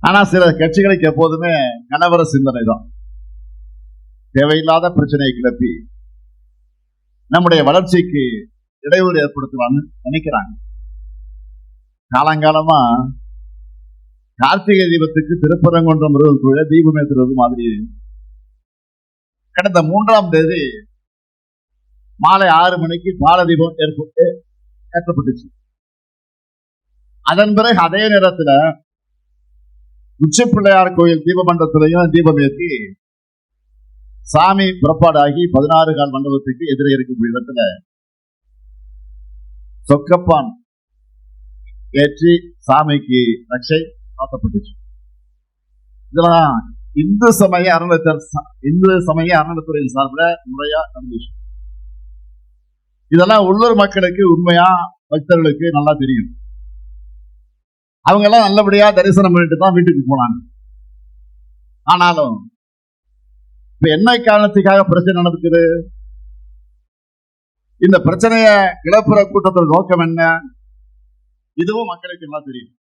ஆனா சில கட்சிகளுக்கு எப்போதுமே கணவர சிந்தனை தான் தேவையில்லாத பிரச்சனையை கிளப்பி நம்முடைய வளர்ச்சிக்கு இடையூறு ஏற்படுத்துவான்னு நினைக்கிறாங்க. காலங்காலமா கார்த்திகை தீபத்துக்கு திருப்பரங்குன்றம் முருகன் தீபம் ஏற்றுறது மாதிரி. கடந்த மூன்றாம் தேதி மாலை ஆறு மணிக்கு பால தீபம் ஏற்பட்டு ஏற்றப்பட்டுச்சு. அதன் பிறகு அதே நேரத்துல உச்சி பிள்ளையார் கோயில் தீபமண்டத்திலையும் தீபம் ஏற்றி சாமி புறப்பாடாகி பதினாறு கால் மண்டபத்துக்கு எதிரே இருக்கக்கூடிய இடத்துல சொக்கப்பான் ஏற்றி சாமிக்கு ரட்சை காட்டப்பட்டுச்சு இதெல்லாம் இந்து சமய அறநிலையத்தர் சா- இந்து சமய அறநிலையத்துறையின் சார்பில் முறையா நடந்துச்சு. இதெல்லாம் உள்ளூர் மக்களுக்கு உண்மையா பக்தர்களுக்கு நல்லா தெரியும். அவங்க எல்லாம் நல்லபடியா தரிசனம் பண்ணிட்டு தான் வீட்டுக்கு போனாங்க. ஆனாலும் இப்ப என்ன காரணத்துக்காக பிரச்சனை நடக்குது? இந்த பிரச்சனைய கிளப்புற கூட்டத்தோட நோக்கம் என்ன? இதுவும் மக்களுக்கு எல்லாம் தெரியும்.